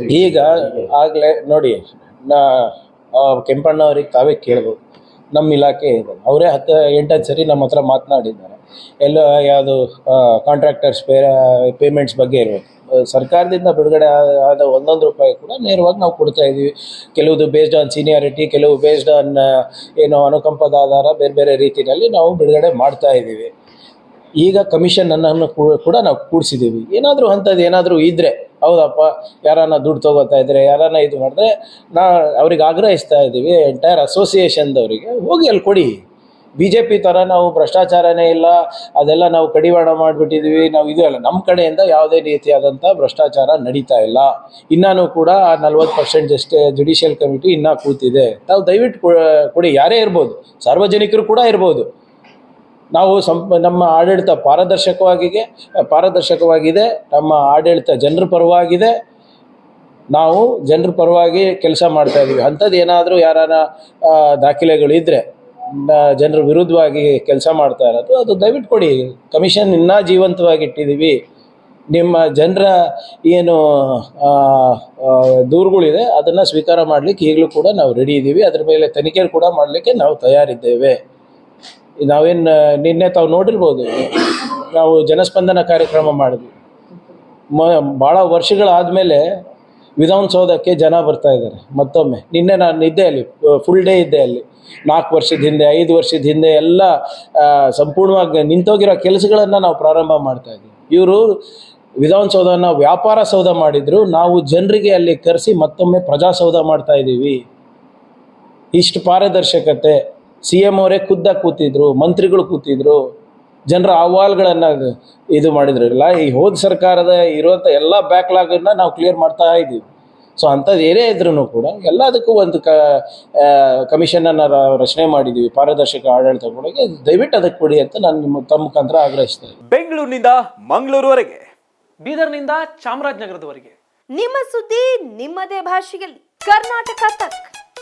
ಈಗ ಆಗಲೇ ನೋಡಿ, ನಾ ಕೆಂಪಣ್ಣ ಅವ್ರಿಗೆ ತಾವೇ ಕೇಳ್ಬೋದು. ನಮ್ಮ ಇಲಾಖೆ ಇದೆ. ಅವರೇ ಹತ್ತು, ಎಂಟತ್ತು ಸರಿ ನಮ್ಮ ಹತ್ರ ಮಾತನಾಡಿದ್ದಾರೆ. ಎಲ್ಲ ಯಾವುದು ಕಾಂಟ್ರಾಕ್ಟರ್ಸ್ ಪೇ ಪೇಮೆಂಟ್ಸ್ ಬಗ್ಗೆ ಇರಬೇಕು. ಸರ್ಕಾರದಿಂದ ಬಿಡುಗಡೆ ಆದ- ಆದ ಒಂದೊಂದು ರೂಪಾಯಿ ಕೂಡ ನೇರವಾಗಿ ನಾವು ಕೊಡ್ತಾ ಇದ್ದೀವಿ ಕೆಲವುದು ಬೇಸ್ಡ್ ಆನ್ ಸೀನಿಯಾರಿಟಿ ಕೆಲವು ಬೇಸ್ಡ್ ಆನ್ ಏನು ಅನುಕಂಪದ ಆಧಾರ ಬೇರೆ ಬೇರೆ ರೀತಿಯಲ್ಲಿ ನಾವು ಬಿಡುಗಡೆ ಮಾಡ್ತಾ ಇದ್ದೀವಿ ಈಗ ಕಮಿಷನ್ ಅನ್ನು ಕೂಡ ನಾವು ಕೂಡಿಸಿದ್ದೀವಿ ಏನಾದರೂ ಅಂಥದ್ದು ಏನಾದರೂ ಇದ್ದರೆ ಹೌದಪ್ಪ, ಯಾರನ್ನ ದುಡ್ಡು ತಗೋತಾ ಇದ್ರೆ, ಯಾರನ್ನ ಇದು ಮಾಡಿದ್ರೆ, ನಾ, ಅವ್ರಿಗೆ ಆಗ್ರಹಿಸ್ತಾ ಇದ್ದೀವಿ ಎಂಟೈರ್ ಅಸೋಸಿಯೇಷನ್ದವರಿಗೆ ಹೋಗಿ ಅಲ್ಲಿ ಕೊಡಿ. ಬಿ ಜೆ ಪಿ ಥರ ನಾವು ಭ್ರಷ್ಟಾಚಾರನೇ ಇಲ್ಲ, ಅದೆಲ್ಲ ನಾವು ಕಡಿವಾಣ ಮಾಡಿಬಿಟ್ಟಿದ್ದೀವಿ ನಾವು ಇದು ಅಲ್ಲ ನಮ್ಮ ಕಡೆಯಿಂದ ಯಾವುದೇ ರೀತಿಯಾದಂಥ ಭ್ರಷ್ಟಾಚಾರ ನಡೀತಾ ಇಲ್ಲ. ಇನ್ನೂ ಕೂಡ ಆ ನಲ್ವತ್ತು ಪರ್ಸೆಂಟ್ ಅಷ್ಟೇ ಜುಡಿಷಿಯಲ್ ಕಮಿಟಿ ಇನ್ನೂ ಕೂತಿದೆ. ತಾವು ದಯವಿಟ್ಟು ಕೊಡಿ. ಯಾರೇ ಇರ್ಬೋದು, ಸಾರ್ವಜನಿಕರು ಕೂಡ ಇರ್ಬೋದು. ನಾವು ಸಂ ನಮ್ಮ ಆಡಳಿತ ಪಾರದರ್ಶಕವಾಗಿದೆ ಪಾರದರ್ಶಕವಾಗಿದೆ ನಮ್ಮ ಆಡಳಿತ ಜನರ ಪರವಾಗಿದೆ. ನಾವು ಜನರ ಪರವಾಗಿ ಕೆಲಸ ಮಾಡ್ತಾ ಇದ್ದೀವಿ ಅಂಥದ್ದು ಏನಾದರೂ ಯಾರಾನ ಆ, ದಾಖಲೆಗಳಿದ್ದರೆ ಜನರ ವಿರುದ್ಧವಾಗಿ ಕೆಲಸ ಮಾಡ್ತಾ ಇರೋದು. ಅದು ದಯವಿಟ್ಟು ಕೊಡಿ. ಕಮಿಷನ್ ಇನ್ನೂ ಜೀವಂತವಾಗಿ ಇಟ್ಟಿದ್ದೀವಿ ನಿಮ್ಮ ಜನರ ಏನು ದೂರುಗಳಿದೆ ಅದನ್ನು ಸ್ವೀಕಾರ ಮಾಡಲಿಕ್ಕೆ ಈಗಲೂ ಕೂಡ ನಾವು ರೆಡಿ ಇದ್ದೀವಿ ಅದ್ರ ಮೇಲೆ ತನಿಖೆ ಕೂಡ ಮಾಡಲಿಕ್ಕೆ ನಾವು ತಯಾರಿದ್ದೇವೆ. ನಾವೇನು ನಿನ್ನೆ ತಾವು ನೋಡಿರ್ಬೋದು, ನಾವು ಜನಸ್ಪಂದನ ಕಾರ್ಯಕ್ರಮ ಮಾಡಿದ್ವಿ. ಮ ಭಾಳ ವರ್ಷಗಳಾದಮೇಲೆ ವಿಧಾನಸೌಧಕ್ಕೆ ಜನ ಬರ್ತಾ ಇದ್ದಾರೆ, ಮತ್ತೊಮ್ಮೆ. ನಿನ್ನೆ ನಾನು ಇದ್ದೆ ಅಲ್ಲಿ ಫುಲ್ ಡೇ ಇದ್ದೆ ಅಲ್ಲಿ. ನಾಲ್ಕು ವರ್ಷದ ಹಿಂದೆ, ಐದು ವರ್ಷದ ಹಿಂದೆ ಎಲ್ಲ ಸಂಪೂರ್ಣವಾಗಿ ನಿಂತೋಗಿರೋ ಕೆಲಸಗಳನ್ನು ನಾವು ಪ್ರಾರಂಭ ಮಾಡ್ತಾ ಇದ್ದೀವಿ ಇವರು ವಿಧಾನಸೌಧನ ವ್ಯಾಪಾರ ಸೌಧ ಮಾಡಿದ್ರು, ನಾವು ಜನರಿಗೆ ಅಲ್ಲಿ ಕರೆಸಿ ಮತ್ತೊಮ್ಮೆ ಪ್ರಜಾಸೌಧ ಮಾಡ್ತಾ ಇದ್ದೀವಿ. ಇಷ್ಟು ಪಾರದರ್ಶಕತೆ. ಸಿ ಎಂ ಅವರೇ ಖುದ್ದಾಗಿ ಕೂತಿದ್ರು ಮಂತ್ರಿಗಳು ಕೂತಿದ್ರು ಜನರ ಅಹವಾಲುಗಳನ್ನು ಇದು ಮಾಡಿದ್ರಲ್ಲ ಈ ಹೋದ ಸರ್ಕಾರದ ಇರುವಂಥ ಎಲ್ಲ ಬ್ಯಾಕ್ಲಾಗನ್ನು ನಾವು ಕ್ಲಿಯರ್ ಮಾಡ್ತಾ ಇದ್ದೀವಿ. ಸೊ ಅಂಥದ್ದು ಏನೇ ಇದ್ರೂ ಕೂಡ ಎಲ್ಲದಕ್ಕೂ ಒಂದು ಕ ಕಮಿಷನನ್ನು ರಚನೆ ಮಾಡಿದ್ದೀವಿ. ಪಾರದರ್ಶಕ ಆಡಳಿತ ಕೊಡೋಕೆ ದಯವಿಟ್ಟು ಅದಕ್ಕೆ ಕೊಡಿ ಅಂತ ನಾನು ನಿಮ್ಮ ತಮ್ಮ ಮುಖಾಂತರ ಆಗ್ರಹಿಸ್ತೇನೆ ಬೆಂಗಳೂರಿನಿಂದ ಮಂಗಳೂರುವರೆಗೆ ಬೀದರ್ನಿಂದ ಚಾಮರಾಜನಗರದವರೆಗೆ. ನಿಮ್ಮ ಸುದ್ದಿ ನಿಮ್ಮದೇ ಭಾಷೆಯಲ್ಲಿ. ಕರ್ನಾಟಕ ತಕ್.